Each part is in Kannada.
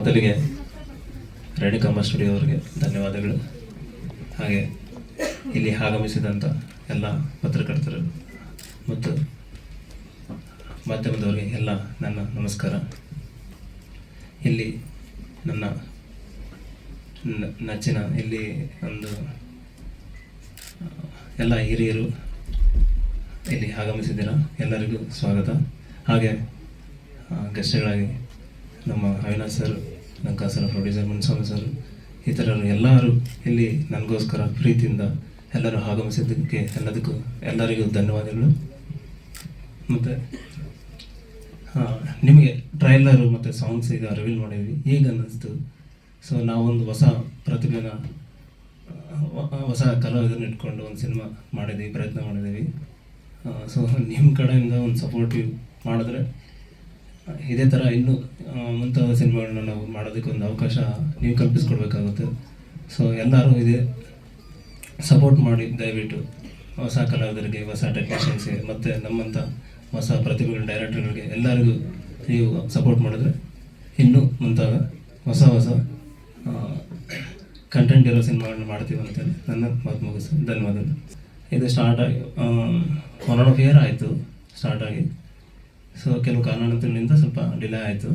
ಮೊದಲಿಗೆ ರೇಣುಕಮ್ಮ ಸ್ಟುಡಿಯೋ ಅವರಿಗೆ ಧನ್ಯವಾದಗಳು. ಹಾಗೆ ಇಲ್ಲಿ ಆಗಮಿಸಿದಂಥ ಎಲ್ಲ ಪತ್ರಕರ್ತರು ಮತ್ತು ಮಾಧ್ಯಮದವರಿಗೆ ಎಲ್ಲ ನನ್ನ ನಮಸ್ಕಾರ. ಇಲ್ಲಿ ನನ್ನ ನೆಚ್ಚಿನ ಇಲ್ಲಿ ಒಂದು, ಎಲ್ಲ ಹಿರಿಯರು ಇಲ್ಲಿ ಆಗಮಿಸಿದ್ದೀರಾ? ಎಲ್ಲರಿಗೂ ಸ್ವಾಗತ. ಹಾಗೆ ಗೆಸ್ಟ್ಗಳಾಗಿ ನಮ್ಮ Avinash sir Lankasura producer Munswamy sir, ಇತರರು ಎಲ್ಲರೂ ಇಲ್ಲಿ ನನಗೋಸ್ಕರ ಪ್ರೀತಿಯಿಂದ ಎಲ್ಲರೂ ಆಗಮಿಸಿದ್ದಕ್ಕೆ ಎಲ್ಲದಕ್ಕೂ ಎಲ್ಲರಿಗೂ ಧನ್ಯವಾದಗಳು. ಮತ್ತು ನಿಮಗೆ ಟ್ರೈಲರು ಮತ್ತು ಸಾಂಗ್ಸ್ ಈಗ ರಿವೀಲ್ ಮಾಡಿದ್ವಿ. ಈಗ ಅನ್ನಿಸ್ತು? ಸೊ ನಾವೊಂದು ಹೊಸ ಪ್ರತಿಭೆನ ಹೊಸ ಕಲಾವಿದರನ್ನ ಇಟ್ಕೊಂಡು ಒಂದು ಸಿನಿಮಾ ಮಾಡಿದ್ದೀವಿ ಪ್ರಯತ್ನ ಮಾಡಿದ್ದೀವಿ ಸೊ ನಿಮ್ಮ ಕಡೆಯಿಂದ ಒಂದು ಸಪೋರ್ಟಿವ್ ಮಾಡಿದ್ರೆ ಇದೇ ಥರ ಇನ್ನೂ ಮುಂತಾದ ಸಿನಿಮಾಗಳನ್ನ ನಾವು ಮಾಡೋದಕ್ಕೆ ಒಂದು ಅವಕಾಶ ನೀವು ಕಲ್ಪಿಸ್ಕೊಡ್ಬೇಕಾಗುತ್ತೆ. ಸೊ ಎಲ್ಲರೂ ಇದೇ ಸಪೋರ್ಟ್ ಮಾಡಿ, ದಯವಿಟ್ಟು ಹೊಸ ಕಲಾವಿದರಿಗೆ ಹೊಸ ಟೆಕ್ನಿಷಿಯನ್ಸ್ಗೆ ಮತ್ತು ನಮ್ಮಂಥ ಹೊಸ ಪ್ರತಿಭೆಗಳ ಡೈರೆಕ್ಟರ್ಗಳಿಗೆ ಎಲ್ಲರಿಗೂ ನೀವು ಸಪೋರ್ಟ್ ಮಾಡಿದ್ರೆ, ಇನ್ನೂ ಮುಂತಾದ ಹೊಸ ಹೊಸ ಕಂಟೆಂಟ್ ಇರೋ ಸಿನಿಮಾಗಳನ್ನ ಮಾಡ್ತೀವಿ ಅಂತೇಳಿ ನನ್ನ ಮಾತು ಮುಗಿಸ್ ಧನ್ಯವಾದಗಳು. ಇದು ಸ್ಟಾರ್ಟ್ ಆಗಿ ಒನ್ ಆಫ್ ಇಯರ್ ಆಯಿತು ಸ್ಟಾರ್ಟ್ ಆಗಿ. ಸೊ ಕೆಲವು ಕಾರಣಾಂತರಗಳಿಂದ ಸ್ವಲ್ಪ ಡಿಲೇ ಆಯಿತು.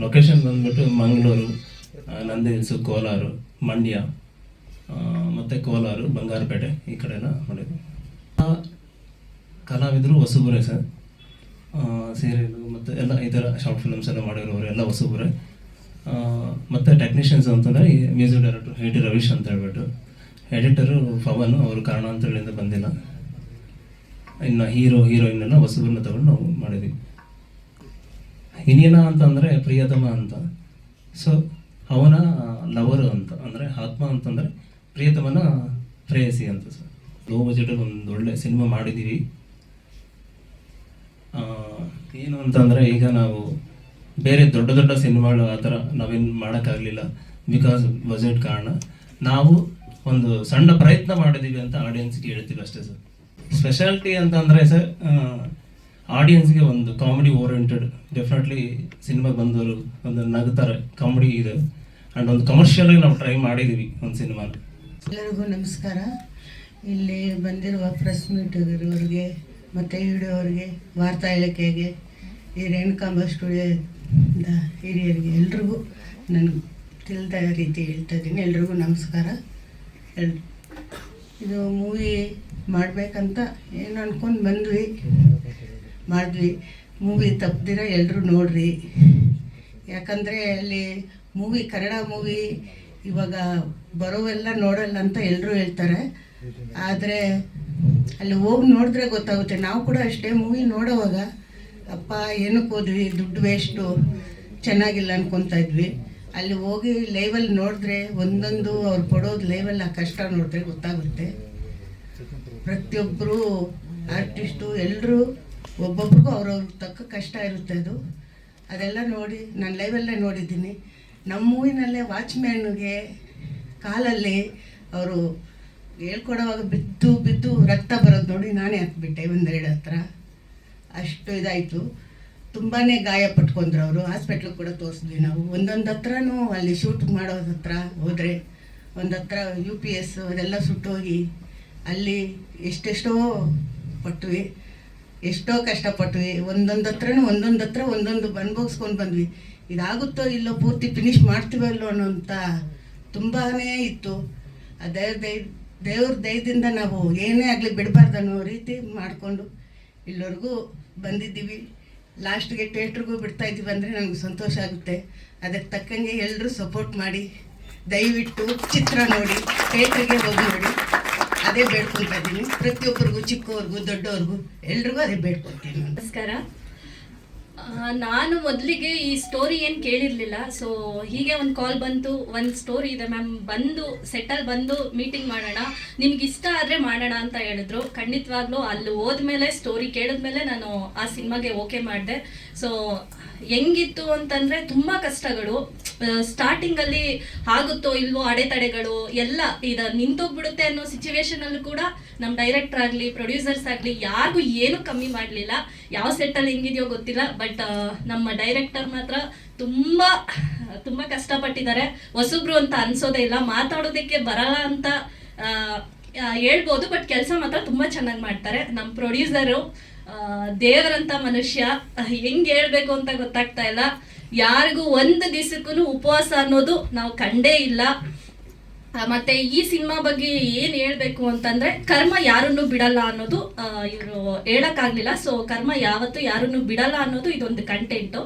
ಲೊಕೇಶನ್ ಬಂದ್ಬಿಟ್ಟು ಮಂಗಳೂರು ನಂದಿ ಹಿಲ್ಸು ಕೋಲಾರ ಮಂಡ್ಯ ಮತ್ತು ಕೋಲಾರು ಬಂಗಾರಪೇಟೆ ಈ ಕಡೆ ಎಲ್ಲ ಆ, ಕಲಾವಿದರು ಹೊಸಬರೇ ಸರ್. ಸೀರಿಯಲು ಮತ್ತು ಎಲ್ಲ ಈ ಥರ ಶಾರ್ಟ್ ಫಿಲಮ್ಸ್ ಎಲ್ಲ ಮಾಡಿರೋರು ಎಲ್ಲ ಹೊಸಬರೇ. ಮತ್ತು ಟೆಕ್ನಿಷಿಯನ್ಸ್ ಅಂತಂದರೆ ಈ ಮ್ಯೂಸಿಕ್ ಡೈರೆಕ್ಟರ್ ಎ ರವೀಶ್ ಅಂತ ಹೇಳ್ಬಿಟ್ಟು. ಎಡಿಟರು ಪವನ್ ಅವರು ಕಾರಣಾಂತರಗಳಿಂದ ಬಂದಿಲ್ಲ. ಇನ್ನು ಹೀರೋ ಹೀರೋಯಿನ್ ಅನ್ನು ತಗೊಂಡು ನಾವು ಮಾಡಿದ್ವಿ. ಇನ್ನೇನ ಅಂತಂದರೆ ಪ್ರಿಯತಮ ಅಂತ. ಸೊ ಅವನ ಲವರು ಅಂತ ಅಂದರೆ, ಆತ್ಮ ಅಂತಂದರೆ ಪ್ರಿಯತಮನ ಪ್ರೇಯಸಿ ಅಂತ ಸರ್ ಲೋ ಬಜೆಟಲ್ಲಿ ಒಂದು ಒಳ್ಳೆ ಸಿನಿಮಾ ಮಾಡಿದ್ದೀವಿ ಏನು ಅಂತಂದರೆ ಈಗ ನಾವು ಬೇರೆ ದೊಡ್ಡ ದೊಡ್ಡ ಸಿನಿಮಾಗಳು ಆ ಥರ ನಾವೇನು ಮಾಡೋಕ್ಕಾಗಲಿಲ್ಲ ಬಿಕಾಸ್ ಬಜೆಟ್ ಕಾರಣ. ನಾವು ಒಂದು ಸಣ್ಣ ಪ್ರಯತ್ನ ಮಾಡಿದ್ದೀವಿ ಅಂತ ಆಡಿಯನ್ಸ್ಗೆ ಹೇಳ್ತೀವಿ ಅಷ್ಟೇ ಸರ್ ಸ್ಪೆಷಾಲಿಟಿ ಅಂತಂದರೆ ಸರ್ ಆಡಿಯನ್ಸ್ಗೆ ಒಂದು ಕಾಮಿಡಿ ಓರಿಯೆಂಟೆಡ್ ಡೆಫಿನೆಟ್ಲಿ ಸಿನಿಮಾ ಬಂದವರು ಒಂದು ನಗ್ತಾರೆ ಕಾಮಿಡಿ ಇದೆ. ಆ್ಯಂಡ್ ಒಂದು ಕಮರ್ಷಿಯಲಾಗಿ ನಾವು ಟ್ರೈ ಮಾಡಿದ್ದೀವಿ ಒಂದು ಸಿನಿಮಾ ಎಲ್ಲರಿಗೂ ನಮಸ್ಕಾರ. ಇಲ್ಲಿ ಬಂದಿರುವ ಪ್ರೆಸ್ ಮೀಟ್ವರಿಗೆ ಮತ್ತು ಹಿಡಿಯೋರಿಗೆ ವಾರ್ತಾ ಇಲಾಖೆಗೆ ಈ ರೇಣುಕಾಂಬ ಸ್ಟುಡಿಯೋದ ಹಿರಿಯರಿಗೆ ಎಲ್ರಿಗೂ ನಾನು ತಿಳಿದ ರೀತಿ ಹೇಳ್ತಾ ಇದ್ದೀನಿ. ಎಲ್ರಿಗೂ ನಮಸ್ಕಾರ. ಎಲ್ ಇದು ಮೂವಿ ಮಾಡಬೇಕಂತ ಏನು ಅನ್ಕೊಂಡು ಬಂದ್ವಿ. ಮಾಡಿದ್ವಿ. ಮೂವಿ ತಪ್ಪದಿರ ಎಲ್ಲರೂ ನೋಡ್ರಿ. ಯಾಕಂದರೆ ಅಲ್ಲಿ ಮೂವಿ ಕನ್ನಡ ಮೂವಿ ಇವಾಗ ಬರೋವೆಲ್ಲ ನೋಡಲ್ಲ ಅಂತ ಎಲ್ಲರೂ ಹೇಳ್ತಾರೆ. ಆದರೆ ಅಲ್ಲಿ ಹೋಗಿ ನೋಡಿದ್ರೆ ಗೊತ್ತಾಗುತ್ತೆ. ನಾವು ಕೂಡ ಅಷ್ಟೇ ಮೂವಿ ನೋಡೋವಾಗ, ಅಪ್ಪ, ಏನಕ್ಕೆ ಹೋದ್ವಿ? ದುಡ್ಡು ವೇಸ್ಟು ಚೆನ್ನಾಗಿಲ್ಲ ಅನ್ಕೊತಾ ಇದ್ವಿ. ಅಲ್ಲಿ ಹೋಗಿ ಲೈವಲ್ಲಿ ನೋಡಿದ್ರೆ ಒಂದೊಂದು ಅವ್ರು ಕೊಡೋದು ಲೈವಲ್ಲಿ ಆ ಕಷ್ಟ ನೋಡಿದ್ರೆ ಗೊತ್ತಾಗುತ್ತೆ. ಪ್ರತಿಯೊಬ್ಬರು ಆರ್ಟಿಸ್ಟು ಎಲ್ಲರೂ ಒಬ್ಬೊಬ್ರಿಗೂ ಅವ್ರವ್ರ ತಕ್ಕ ಕಷ್ಟ ಇರುತ್ತೆ ಅದು. ಅದೆಲ್ಲ ನೋಡಿ ನಾನು ಲೈವಲ್ಲೇ ನೋಡಿದ್ದೀನಿ. ನಮ್ಮ ಮೂವಿನಲ್ಲೇ ವಾಚ್ಮ್ಯಾನ್ಗೆ ಕಾಲಲ್ಲಿ ಅವರು ಹೇಳ್ಕೊಡೋವಾಗ ಬಿದ್ದು ಬಿದ್ದು ರಕ್ತ ಬರೋದು ನೋಡಿ ನಾನೇ ಹಾಕ್ಬಿಟ್ಟೆ ಒಂದೆರಡು ಹತ್ರ. ಅಷ್ಟು ಇದಾಯಿತು. ತುಂಬಾ ಗಾಯ ಪಟ್ಕೊಂಡ್ರು ಅವರು. ಹಾಸ್ಪಿಟ್ಲಿಗೆ ಕೂಡ ತೋರಿಸಿದ್ವಿ ನಾವು. ಒಂದೊಂದು ಹತ್ರನೂ ಅಲ್ಲಿ ಶೂಟ್ ಮಾಡೋದ್ರ ಹತ್ರ ಹೋದರೆ, ಒಂದು ಹತ್ರ ಯು ಪಿ ಎಸ್ ಅದೆಲ್ಲ ಸುಟ್ಟೋಗಿ ಅಲ್ಲಿ ಎಷ್ಟೆಷ್ಟೋ ಪಟ್ವಿ, ಎಷ್ಟೋ ಕಷ್ಟಪಟ್ವಿ. ಒಂದೊಂದು ಹತ್ರನೂ ಒಂದೊಂದು ಹತ್ರ ಒಂದೊಂದು ಅನುಭವಿಸ್ಕೊಂಡು ಬಂದ್ವಿ. ಇದಾಗುತ್ತೋ ಇಲ್ಲೋ ಪೂರ್ತಿ ಫಿನಿಶ್ ಮಾಡ್ತೀವಲ್ಲೋ ಅಂತ ತುಂಬಾ ಇತ್ತು. ದೇವ್ರ ದೈ, ದೇವ್ರ ದಯದಿಂದ ನಾವು ಏನೇ ಆಗಲಿ ಬಿಡಬಾರ್ದು ಅನ್ನೋ ರೀತಿ ಮಾಡಿಕೊಂಡು ಇಲ್ಲಿವರೆಗೂ ಬಂದಿದ್ದೀವಿ. ಲಾಸ್ಟ್ಗೆ ಥಿಯೇಟ್ರಿಗೂ ಬಿಡ್ತಾ ಇದ್ದೀವಿ ಅಂದರೆ ನನಗೆ ಸಂತೋಷ ಆಗುತ್ತೆ. ಅದಕ್ಕೆ ತಕ್ಕಂಗೆ ಎಲ್ಲರೂ ಸಪೋರ್ಟ್ ಮಾಡಿ, ದಯವಿಟ್ಟು ಚಿತ್ರ ನೋಡಿ, ಥಿಯೇಟ್ರಿಗೆ ಹೋಗಿ ನೋಡಿ. ಅದೇ ಬೇಡ್ಕೊತಾ ಇದ್ದೀನಿ. ಪ್ರತಿಯೊಬ್ಬರಿಗೂ, ಚಿಕ್ಕವ್ರಿಗೂ, ದೊಡ್ಡವ್ರಿಗೂ ಎಲ್ರಿಗೂ ಅದೇ ಬೇಡ್ಕೊತೀನಿ ನಮಸ್ಕಾರ. ನಾನು ಮೊದಲಿಗೆ ಈ ಸ್ಟೋರಿ ಏನು ಕೇಳಿರಲಿಲ್ಲ. ಸೊ ಹೀಗೆ ಒಂದು ಕಾಲ್ ಬಂತು, ಒಂದು ಸ್ಟೋರಿ ಇದೆ ಮ್ಯಾಮ್ ಬಂದು ಸೆಟಲ್ ಬಂದು ಮೀಟಿಂಗ್ ಮಾಡೋಣ. ನಿಮ್ಗೆ ಇಷ್ಟ ಆದರೆ ಮಾಡೋಣ ಅಂತ ಹೇಳಿದ್ರು. ಖಂಡಿತವಾಗ್ಲೂ ಅಲ್ಲಿ ಹೋದ್ಮೇಲೆ ಸ್ಟೋರಿ ಕೇಳಿದ್ಮೇಲೆ ನಾನು ಆ ಸಿನಿಮಾಗೆ ಓಕೆ ಮಾಡಿದೆ. ಸೊ ಹೆಂಗಿತ್ತು ಅಂತಂದರೆ ತುಂಬ ಕಷ್ಟಗಳು. ಸ್ಟಾರ್ಟಿಂಗಲ್ಲಿ ಆಗುತ್ತೋ ಇಲ್ವೋ ಅಡೆತಡೆಗಳು ಎಲ್ಲ ಇದು ನಿಂತೋಗ್ಬಿಡುತ್ತೆ ಅನ್ನೋ ಸಿಚುವೇಶನ್ ಅಲ್ಲೂ ಕೂಡ ನಮ್ಮ ಡೈರೆಕ್ಟರ್ ಆಗಲಿ ಪ್ರೊಡ್ಯೂಸರ್ಸ್ ಆಗಲಿ, ಯಾರಿಗೂ ಏನೂ ಕಮ್ಮಿ ಮಾಡಲಿಲ್ಲ. ಯಾವ ಸೆಟ್ಟಲ್ಲಿ ಹೆಂಗಿದೆಯೋ ಗೊತ್ತಿಲ್ಲ. ಬಟ್ ನಮ್ಮ ಡೈರೆಕ್ಟರ್ ಮಾತ್ರ ತುಂಬ ತುಂಬ ಕಷ್ಟಪಟ್ಟಿದ್ದಾರೆ. ಹೊಸಬ್ರು ಅಂತ ಅನ್ಸೋದೇ ಇಲ್ಲ. ಮಾತಾಡೋದಕ್ಕೆ ಬರಲ್ಲ ಅಂತ ಹೇಳ್ಬೋದು ಬಟ್ ಕೆಲಸ ಮಾತ್ರ ತುಂಬ ಚೆನ್ನಾಗಿ ಮಾಡ್ತಾರೆ. ನಮ್ಮ ಪ್ರೊಡ್ಯೂಸರು ದೇವರಂತ ಮನುಷ್ಯ, ಹೆಂಗೆ ಹೇಳ್ಬೇಕು ಅಂತ ಗೊತ್ತಾಗ್ತಾ ಇಲ್ಲ. ಯಾರಿಗೂ ಒಂದು ದಿವಸಕ್ಕೂ ಉಪವಾಸ ಅನ್ನೋದು ನಾವು ಕಂಡೇ ಇಲ್ಲ. ಮತ್ತೆ ಈ ಸಿನಿಮಾ ಬಗ್ಗೆ ಏನ್ ಹೇಳ್ಬೇಕು ಅಂತಂದ್ರೆ, ಕರ್ಮ ಯಾರನ್ನು ಬಿಡಲ್ಲ ಅನ್ನೋದು ಇವರು ಹೇಳಕ್ಕಾಗ್ಲಿಲ್ಲ. ಸೊ ಕರ್ಮ ಯಾವತ್ತು ಯಾರನ್ನು ಬಿಡಲ್ಲ ಅನ್ನೋದು ಇದೊಂದು ಕಂಟೆಂಟ್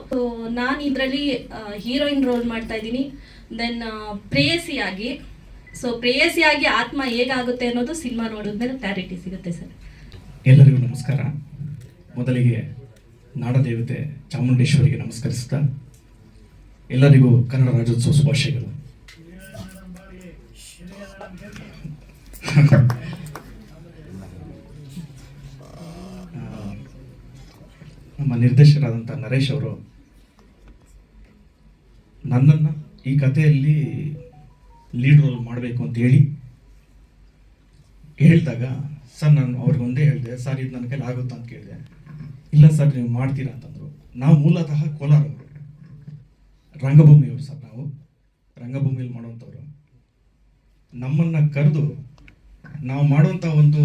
ನಾನು ಇದರಲ್ಲಿ ಹೀರೋಯಿನ್ ರೋಲ್ ಮಾಡ್ತಾ ಇದ್ದೀನಿ. ದೆನ್ ಪ್ರೇಯಸಿಯಾಗಿ. ಸೊ ಪ್ರೇಯಸಿಯಾಗಿ ಆತ್ಮ ಹೇಗಾಗುತ್ತೆ ಅನ್ನೋದು ಸಿನಿಮಾ ನೋಡಿದ್ಮೇಲೆ ಕ್ಲಾರಿಟಿ ಸಿಗುತ್ತೆ ಸರ್. ಎಲ್ಲರಿಗೂ ನಮಸ್ಕಾರ. ಮೊದಲಿಗೆ ನಾಡದೇವತೆ ಚಾಮುಂಡೇಶ್ವರಿಗೆ ನಮಸ್ಕರಿಸ್ತಾ ಎಲ್ಲರಿಗೂ ಕನ್ನಡ ರಾಜ್ಯೋತ್ಸವ ಶುಭಾಶಯಗಳು. ನಮ್ಮ ನಿರ್ದೇಶಕರಾದಂಥ ನರೇಶ್ ಅವರು ನನ್ನನ್ನು ಈ ಕಥೆಯಲ್ಲಿ ಲೀಡ್ ರೋಲ್ ಮಾಡಬೇಕು ಅಂತ ಹೇಳಿ ಹೇಳಿದಾಗ, ಸರ್, ನಾನು ಅವ್ರಿಗೊಂದೇ ಹೇಳಿದೆ, ಸರ್, ಇದು ನನ್ನ ಕೈಲಿ ಆಗುತ್ತಾ? ಅಂತ ಕೇಳಿದೆ. ಇಲ್ಲ ಸರ್, ನೀವು ಮಾಡ್ತೀರಾ? ಅಂತಂದರು. ನಾವು ಮೂಲತಃ ಕೋಲಾರವರು. ರಂಗಭೂಮಿಯವರು ಸರ್ ನಾವು. ರಂಗಭೂಮಿಯಲ್ಲಿ ಮಾಡುವಂಥವ್ರು. ನಮ್ಮನ್ನು ಕರೆದು ನಾವು ಮಾಡುವಂಥ ಒಂದು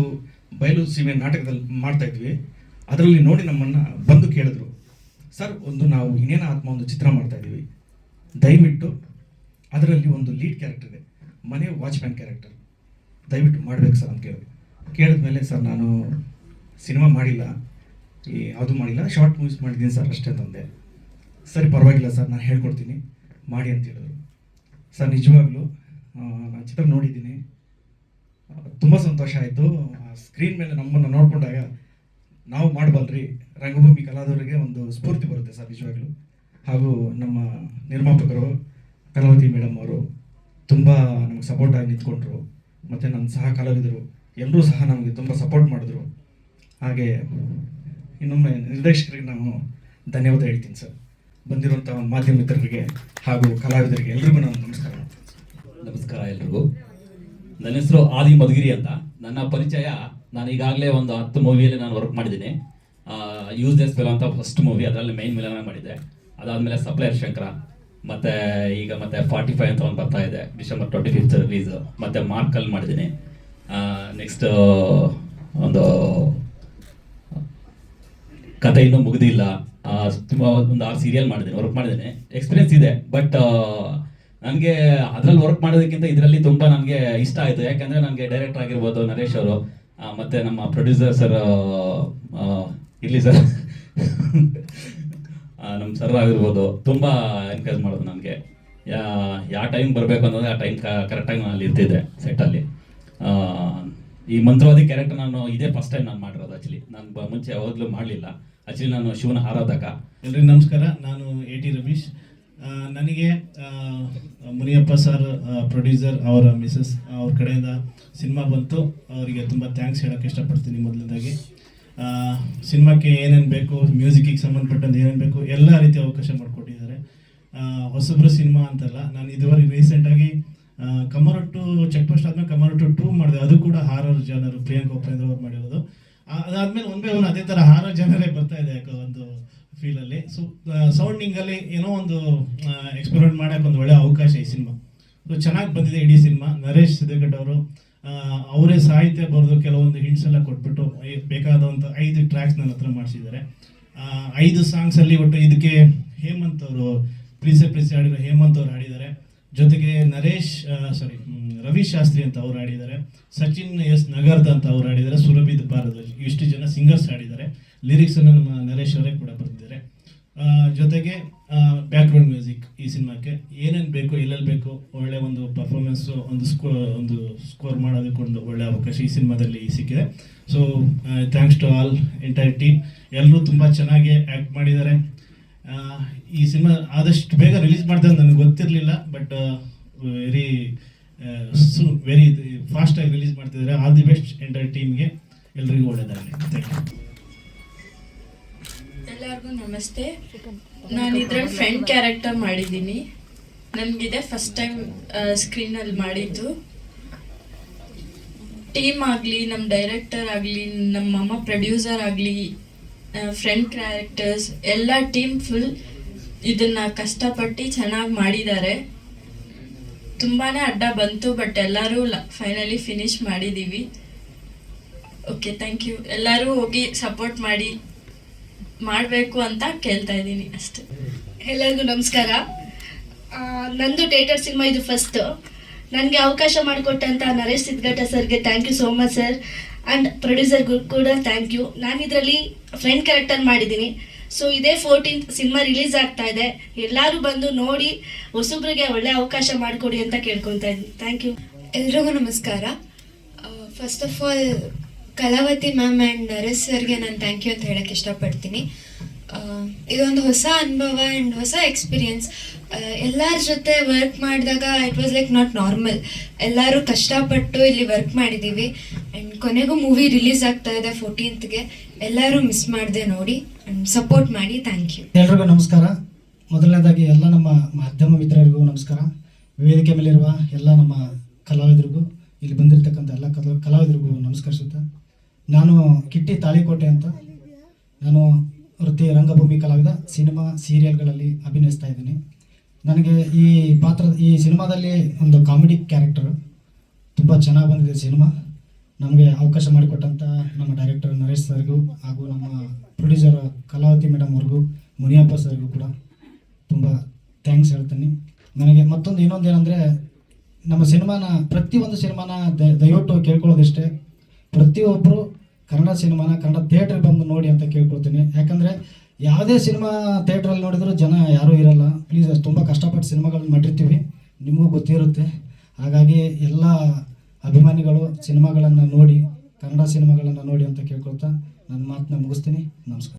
ಬಯಲು ಸೀಮೆ ನಾಟಕದಲ್ಲಿ ಮಾಡ್ತಾ ಇದ್ವಿ. ಅದರಲ್ಲಿ ನೋಡಿ ನಮ್ಮನ್ನು ಬಂದು ಕೇಳಿದ್ರು, ಸರ್, ಒಂದು ನಾವು ಇನ್ನೇನ ಆತ್ಮ ಒಂದು ಚಿತ್ರ ಮಾಡ್ತಾ ಇದ್ದೀವಿ. ದಯವಿಟ್ಟು ಅದರಲ್ಲಿ ಒಂದು ಲೀಡ್ ಕ್ಯಾರೆಕ್ಟರ್ ಇದೆ, ಮನೆ ವಾಚ್ಮ್ಯಾನ್ ಕ್ಯಾರೆಕ್ಟರ್. ದಯವಿಟ್ಟು ಮಾಡ್ಬೇಕು ಸರ್ ಅಂತ ಕೇಳಿದೆ ಕೇಳಿದ್ಮೇಲೆ ಸರ್, ನಾನು ಸಿನಿಮಾ ಮಾಡಿಲ್ಲ. ಈ ಯಾವುದು ಮಾಡಿಲ್ಲ, ಶಾರ್ಟ್ ಮೂವೀಸ್ ಮಾಡಿದ್ದೀನಿ ಸರ್ ಅಷ್ಟೇ ತಂದೆ ಸರಿ, ಪರವಾಗಿಲ್ಲ ಸರ್, ನಾನು ಹೇಳ್ಕೊಡ್ತೀನಿ, ಮಾಡಿ ಅಂತ ಹೇಳಿದ್ರು. ಸರ್, ನಿಜವಾಗ್ಲೂ ನಾನು ಚಿತ್ರ ನೋಡಿದ್ದೀನಿ. ತುಂಬ ಸಂತೋಷ ಆಯಿತು. ಸ್ಕ್ರೀನ್ ಮೇಲೆ ನಮ್ಮನ್ನು ನೋಡಿಕೊಂಡಾಗ ನಾವು ಮಾಡಬಲ್ರಿ. ರಂಗಭೂಮಿ ಕಲಾದವರಿಗೆ ಒಂದು ಸ್ಫೂರ್ತಿ ಬರುತ್ತೆ ಸರ್ ನಿಜವಾಗ್ಲೂ. ಹಾಗೂ ನಮ್ಮ ನಿರ್ಮಾಪಕರು ಕಲಾವತಿ ಮೇಡಮ್ ಅವರು ತುಂಬ ನಮಗೆ ಸಪೋರ್ಟ್ ಆಗಿ ನಿಂತ್ಕೊಂಡ್ರು. ಮತ್ತು ನನ್ನ ಸಹ ಕಲಾವಿದರು ಎಲ್ಲರೂ ಸಹ ನಮಗೆ ತುಂಬ ಸಪೋರ್ಟ್ ಮಾಡಿದ್ರು. ಹಾಗೆ ಇನ್ನೊಮ್ಮೆ ನಿರ್ದೇಶಕರಿಗೆ ನಾನು ಧನ್ಯವಾದ ಹೇಳ್ತೀನಿ ಸರ್. ಬಂದಿರುವಂಥ ಮಾಧ್ಯಮ ಮಿತ್ರರಿಗೆ ಹಾಗೂ ಕಲಾವಿದರಿಗೆ ಎಲ್ರಿಗೂ ನಾನು ನಮಸ್ಕಾರ ನಮಸ್ಕಾರ ಎಲ್ರಿಗೂ. ನನ್ನ ಹೆಸರು ಆದಿ ಮಧುಗಿರಿ ಅಂತ. ನನ್ನ ಪರಿಚಯ ನಾನು ಈಗಾಗಲೇ ಒಂದು ಹತ್ತು ಮೂವಿಯಲ್ಲಿ ನಾನು ವರ್ಕ್ ಮಾಡಿದ್ದೀನಿ. ಯೂಸ್ ಎಸ್ ಫಿಲ್ ಅಂತ ಫಸ್ಟ್ ಮೂವಿ ಅದರಲ್ಲಿ ಮೈನ್ ಮಿಲನ ಮಾಡಿದ್ದೆ. ಅದಾದಮೇಲೆ ಸಪ್ಲೈಯರ್ ಶಂಕರ, ಮತ್ತೆ ಈಗ ಮತ್ತೆ ಫಾರ್ಟಿ ಫೈವ್ ಅಂತ ಒಂದು ಬರ್ತಾ ಇದೆ, ಡಿಸೆಂಬರ್ ಟ್ವೆಂಟಿ ಫಿಫ್ತ್ ರಿಲೀಸ್ ಮತ್ತೆ ಮಾರ್ಕಲ್ಲಿ ಮಾಡಿದ್ದೀನಿ. ನೆಕ್ಸ್ಟ್ ಒಂದು ಕತೆ ಇನ್ನೂ ಮುಗಿದಿಲ್ಲ. ತುಂಬ ಒಂದು ಆರು ಸೀರಿಯಲ್ ಮಾಡಿದ್ದೀನಿ ವರ್ಕ್ ಮಾಡಿದ್ದೀನಿ. ಎಕ್ಸ್ಪೀರಿಯನ್ಸ್ ಇದೆ ಬಟ್ ನನಗೆ ಅದರಲ್ಲಿ ವರ್ಕ್ ಮಾಡೋದಕ್ಕಿಂತ ಇದರಲ್ಲಿ ತುಂಬ ನನಗೆ ಇಷ್ಟ ಆಯಿತು. ಯಾಕಂದರೆ ನನಗೆ ಡೈರೆಕ್ಟರ್ ಆಗಿರ್ಬೋದು ನರೇಶ್ ಅವರು ಮತ್ತೆ ನಮ್ಮ ಪ್ರೊಡ್ಯೂಸರ್ ಸರ್ ಇರ್ಲಿ ಸರ್ ನಮ್ಮ ಸರ್ ಆಗಿರ್ಬೋದು. ತುಂಬ ಎನ್ಕರೇಜ್ ಮಾಡೋದು ನನಗೆ. ಯಾ ಯಾವ ಟೈಮ್ ಬರಬೇಕು ಅನ್ನೋದು ಆ ಟೈಮ್ ಕರೆಕ್ಟಾಗಿ ನಾನು ಅಲ್ಲಿ ಇರ್ತಿದ್ದೆ ಸೆಟ್ಟಲ್ಲಿ ಈ ಮಂತ್ರವಾದಿ ಕ್ಯಾರೆಕ್ಟರ್ ನಾನು ಇದೇ ಫಸ್ಟ್ ಟೈಮ್ ನಾನು ಮಾಡಿರೋದು ಆ್ಯಕ್ಚುಲಿ ನಾನು ಮುಂಚೆ ಯಾವಾಗಲೂ ಮಾಡಲಿಲ್ಲ. ಆ್ಯಕ್ಚುಲಿ ನಾನು ಶಿವನ ಆರಾಧಕ. ಎಲ್ರಿಗೂ ನಮಸ್ಕಾರ. ನಾನು ಎ ಟಿ ರವೀಶ್ ಆ, ನನಗೆ ಮುನಿಯಪ್ಪ ಸರ್ ಪ್ರೊಡ್ಯೂಸರ್ ಅವರ ಮಿಸಸ್ ಅವ್ರ ಕಡೆಯಿಂದ ಸಿನಿಮಾ ಬಂತು. ಅವರಿಗೆ ತುಂಬ ಥ್ಯಾಂಕ್ಸ್ ಹೇಳೋಕ್ಕೆ ಇಷ್ಟಪಡ್ತೀನಿ ಮೊದಲನೇದಾಗಿ ಸಿನಿಮಾಕ್ಕೆ ಏನೇನು ಬೇಕು ಮ್ಯೂಸಿಕ್ಕಿಗೆ ಸಂಬಂಧಪಟ್ಟಂತೆ ಏನೇನು ಬೇಕು, ಎಲ್ಲ ರೀತಿ ಅವಕಾಶ ಮಾಡಿಕೊಟ್ಟಿದ್ದಾರೆ. ಹೊಸಬ್ರು ಸಿನಿಮಾ ಅಂತಲ್ಲ, ನಾನು ಇದುವರೆಗೆ ರೀಸೆಂಟಾಗಿ ಕಮರೊಟ್ಟು ಚೆಕ್ ಪೋಸ್ಟ್ ಆದಮೇಲೆ ಕಮರೊಟ್ಟು ಟೂ ಮಾಡಿದೆ. ಅದು ಕೂಡ ಹಾರರ್ ಜನರು ಪ್ರಿಯಾಂಕ ಉಪೇಂದ್ರ ಅವ್ರು ಮಾಡಿರೋದು ಅದಾದಮೇಲೆ ಒಂದೇ ಒಂದು ಅದೇ ತರ ಹಾರರ್ ಜನರೇ ಬರ್ತಾ ಇದೆ ಯಾಕೋ ಒಂದು ಫೀಲ್ ಅಲ್ಲಿ. ಸೊ ಸೌಂಡಿಂಗಲ್ಲಿ ಏನೋ ಒಂದು ಎಕ್ಸ್ಪೆರಿಮೆಂಟ್ ಮಾಡಕ್ಕೆ ಒಂದು ಒಳ್ಳೆ ಅವಕಾಶ ಈ ಸಿನಿಮಾ. ಸೊ ಚೆನ್ನಾಗಿ ಬಂದಿದೆ ಇಡೀ ಸಿನಿಮಾ. ನರೇಶ್ ಸಿದ್ದಗಡ್ ಅವರು ಅವರೇ ಸಾಹಿತ್ಯ ಬರೆದು ಕೆಲವೊಂದು ಹಿಂಟ್ಸ್ ಎಲ್ಲ ಕೊಟ್ಬಿಟ್ಟು ಬೇಕಾದಂಥ ಐದು ಟ್ರ್ಯಾಕ್ಸ್ ನನ್ನ ಹತ್ರ ಮಾಡಿಸಿದ್ದಾರೆ. ಐದು ಸಾಂಗ್ಸ್ ಅಲ್ಲಿ ಒಟ್ಟು ಇದಕ್ಕೆ ಹೇಮಂತ್ ಅವರು ಪ್ರೀಸೆ ಪ್ರೀಸೆ ಹಾಡಿರೋ ಹೇಮಂತ್ ಅವರು ಹಾಡಿದ್ದಾರೆ. ಜೊತೆಗೆ ನರೇಶ್ ಸಾರಿ ರವಿ ಶಾಸ್ತ್ರಿ ಅಂತ ಅವ್ರು ಹಾಡಿದ್ದಾರೆ. ಸಚಿನ್ ಎಸ್ ನಗರ್ದ ಅಂತ ಅವ್ರು ಹಾಡಿದ್ದಾರೆ. ಸುರಭಿದ್ ಭಾರದ್ವಾಜ್ ಇಷ್ಟು ಜನ ಸಿಂಗರ್ಸ್ ಹಾಡಿದ್ದಾರೆ. ಲಿರಿಕ್ಸನ್ನು ನಮ್ಮ ನರೇಶ್ ಅವರೇ ಕೂಡ ಬರೆದಿದ್ದಾರೆ. ಜೊತೆಗೆ ಬ್ಯಾಕ್ಗ್ರೌಂಡ್ ಮ್ಯೂಸಿಕ್ ಈ ಸಿನಿಮಾಕ್ಕೆ. ಏನೇನು ಬೇಕು, ಎಲ್ಲೆಲ್ಲಿ ಬೇಕು, ಒಳ್ಳೆ ಒಂದು ಪರ್ಫಾರ್ಮೆನ್ಸು ಒಂದು ಸ್ಕೋ ಒಂದು ಸ್ಕೋರ್ ಮಾಡೋದಕ್ಕೆ ಒಂದು ಒಳ್ಳೆ ಅವಕಾಶ ಈ ಸಿನಿಮಾದಲ್ಲಿ ಸಿಕ್ಕಿದೆ. So thanks to all entire team ಎಲ್ಲರೂ ತುಂಬ ಚೆನ್ನಾಗಿ ಆ್ಯಕ್ಟ್ ಮಾಡಿದ್ದಾರೆ. ಈ ಸಿನಿಮಾ ಆದಷ್ಟು ಬೇಗ ರಿಲೀಸ್ ಮಾಡ್ತಾರೆ ನನಗೆ ಗೊತ್ತಿರಲಿಲ್ಲ ಬಟ್ ವೆರಿ ಸು ವೆರಿ ಫಾಸ್ಟಾಗಿ ರಿಲೀಸ್ ಮಾಡ್ತಿದ್ದಾರೆ. ಆಲ್ ದಿ ಬೆಸ್ಟ್ ಎಂಟೈರ್ ಟೀಮ್ಗೆ ಎಲ್ರಿಗೂ ಒಳ್ಳೆಯದಾಗಲಿ ಥ್ಯಾಂಕ್ ಯು ಎಲ್ಲರಿಗೂ ನಮಸ್ತೆ. ನಾನು ಇದ್ರಲ್ಲಿ ಫ್ರೆಂಡ್ ಕ್ಯಾರೆಕ್ಟರ್ ಮಾಡಿದ್ದೀನಿ. ನನಗಿದೆ ಫಸ್ಟ್ ಟೈಮ್ ಸ್ಕ್ರೀನಲ್ಲಿ ಮಾಡಿದ್ದು. ಟೀಮ್ ಆಗಲಿ ನಮ್ಮ ಡೈರೆಕ್ಟರ್ ಆಗಲಿ ನಮ್ಮ ಅಮ್ಮ ಪ್ರೊಡ್ಯೂಸರ್ ಆಗಲಿ ಫ್ರೆಂಡ್ ಕ್ಯಾರೆಕ್ಟರ್ಸ್ ಎಲ್ಲ ಟೀಮ್ ಫುಲ್ ಇದನ್ನು ಕಷ್ಟಪಟ್ಟು ಚೆನ್ನಾಗಿ ಮಾಡಿದ್ದಾರೆ. ತುಂಬಾ ಅಡ್ಡ ಬಂತು ಬಟ್ ಎಲ್ಲರೂ ಫೈನಲಿ ಫಿನಿಶ್ ಮಾಡಿದ್ದೀವಿ ಓಕೆ ಥ್ಯಾಂಕ್ ಯು ಎಲ್ಲರೂ ಹೋಗಿ ಸಪೋರ್ಟ್ ಮಾಡಿ. ಮಾಡಬೇಕು ಅಂತ ಕೇಳ್ತಾ ಇದ್ದೀನಿ ಅಷ್ಟೇ. ಎಲ್ಲರಿಗೂ ನಮಸ್ಕಾರ. ನಂದು ಥಿಯೇಟರ್ ಸಿನಿಮಾ ಇದು ಫಸ್ಟ್ ನನಗೆ ಅವಕಾಶ ಮಾಡಿಕೊಟ್ಟಂತ ನರೇಶ್ ಸಿದ್ಗಟ್ಟ ಸರ್ಗೆ thank you so much sir and ಪ್ರೊಡ್ಯೂಸರ್ಗೂ ಕೂಡ ಥ್ಯಾಂಕ್ ಯು ನಾನು ಇದರಲ್ಲಿ ಫ್ರೆಂಡ್ ಕ್ಯಾರೆಕ್ಟರ್ ಮಾಡಿದ್ದೀನಿ. ಸೊ ಇದೇ ಫೋರ್ಟೀನ್ತ್ ಸಿನಿಮಾ ರಿಲೀಸ್ ಆಗ್ತಾ ಇದೆ. ಎಲ್ಲರೂ ಬಂದು ನೋಡಿ ಹೊಸಬ್ರಿಗೆ ಒಳ್ಳೆ ಅವಕಾಶ ಮಾಡಿಕೊಡಿ ಅಂತ ಕೇಳ್ಕೊತಾ ಇದ್ದೀನಿ. ಥ್ಯಾಂಕ್ ಯು ಎಲ್ರಿಗೂ ನಮಸ್ಕಾರ. First of all Kalavathi ma'am and Naresh ಸರ್ಗೆ ನಾನು ಥ್ಯಾಂಕ್ ಯು ಅಂತ ಹೇಳಕ್ಕೆ ಇಷ್ಟಪಡ್ತೀನಿ. ಇದೊಂದು ಹೊಸ ಅನುಭವ ಆ್ಯಂಡ್ ಹೊಸ ಎಕ್ಸ್ಪೀರಿಯನ್ಸ್. ಎಲ್ಲರ ಜೊತೆ ವರ್ಕ್ ಮಾಡಿದಾಗ it was like not normal ಎಲ್ಲರೂ ಕಷ್ಟಪಟ್ಟು ಇಲ್ಲಿ ವರ್ಕ್ ಮಾಡಿದ್ದೀವಿ ಆ್ಯಂಡ್ ಕೊನೆಗೂ ಮೂವಿ ರಿಲೀಸ್ ಆಗ್ತಾ ಇದೆ ಫೋರ್ಟೀನ್ತ್ಗೆ ಎಲ್ಲರೂ ಮಿಸ್ ಮಾಡಿದೆ ನೋಡಿ ಆ್ಯಂಡ್ ಸಪೋರ್ಟ್ ಮಾಡಿ ಥ್ಯಾಂಕ್ ಯು ಎಲ್ರಿಗೂ ನಮಸ್ಕಾರ. ಮೊದಲನೇದಾಗಿ ಎಲ್ಲ ನಮ್ಮ ಮಾಧ್ಯಮ ಮಿತ್ರರಿಗೂ ನಮಸ್ಕಾರ. ವೇದಿಕೆ ಮೇಲಿರುವ ಎಲ್ಲ ನಮ್ಮ ಕಲಾವಿದರಿಗೂ, ಇಲ್ಲಿ ಬಂದಿರತಕ್ಕಂಥ ಎಲ್ಲ ಕಲಾ ಕಲಾವಿದರಿಗೂ ನಮಸ್ಕರಿಸುತ್ತಾ ನಾನು ಕಿಟ್ಟಿ ತಾಳಿಕೋಟೆ ಅಂತ. ನಾನು ವೃತ್ತಿ ರಂಗಭೂಮಿ ಕಲಾವಿದ, ಸಿನಿಮಾ, ಸೀರಿಯಲ್ಗಳಲ್ಲಿ ಅಭಿನಯಿಸ್ತಾ ಇದ್ದೀನಿ. ನನಗೆ ಈ ಪಾತ್ರ, ಈ ಸಿನಿಮಾದಲ್ಲಿ ಒಂದು ಕಾಮಿಡಿ ಕ್ಯಾರೆಕ್ಟರ್ ತುಂಬ ಚೆನ್ನಾಗಿ ಬಂದಿದೆ ಸಿನಿಮಾ. ನಮಗೆ ಅವಕಾಶ ಮಾಡಿಕೊಟ್ಟಂಥ ನಮ್ಮ ಡೈರೆಕ್ಟರ್ ನರೇಶ್ ಸರ್ಗೂ ಹಾಗೂ ನಮ್ಮ ಪ್ರೊಡ್ಯೂಸರ್ ಕಲಾವತಿ ಮೇಡಮ್ ಅವ್ರಿಗೂ, ಮುನಿಯಪ್ಪ ಸರ್ಗೂ ಕೂಡ ತುಂಬ ಥ್ಯಾಂಕ್ಸ್ ಹೇಳ್ತೀನಿ. ನನಗೆ ಮತ್ತೊಂದು ಇನ್ನೊಂದು ಏನಂದರೆ, ನಮ್ಮ ಸಿನಿಮಾನ, ಪ್ರತಿಯೊಂದು ಸಿನಿಮಾನ ದಯವಿಟ್ಟು ಕೇಳ್ಕೊಳ್ಳೋದಿಷ್ಟೇ. ಪ್ರತಿಯೊಬ್ಬರು ಕನ್ನಡ ಸಿನಿಮಾನ ಕನ್ನಡ ಥಿಯೇಟ್ರಿಗೆ ಬಂದು ನೋಡಿ ಅಂತ ಕೇಳ್ಕೊಳ್ತೀನಿ. ಯಾಕಂದರೆ ಯಾವುದೇ ಸಿನಿಮಾ ಥಿಯೇಟ್ರಲ್ಲಿ ನೋಡಿದ್ರು ಜನ ಯಾರೂ ಇರಲ್ಲ. ಪ್ಲೀಸ್ ತುಂಬ ಕಷ್ಟಪಟ್ಟು ಸಿನಿಮಾಗಳನ್ನ ಮಾಡಿರ್ತೀವಿ. ನಿಮಗೂ ಗೊತ್ತಿರುತ್ತೆ. ಹಾಗಾಗಿ ಎಲ್ಲ ಅಭಿಮಾನಿಗಳು ಸಿನಿಮಾಗಳನ್ನು ನೋಡಿ, ಕನ್ನಡ ಸಿನಿಮಾಗಳನ್ನು ನೋಡಿ ಅಂತ ಕೇಳ್ಕೊಳ್ತಾ ನನ್ನ ಮಾತನ್ನ ಮುಗಿಸ್ತೀನಿ. ನಮಸ್ಕಾರ.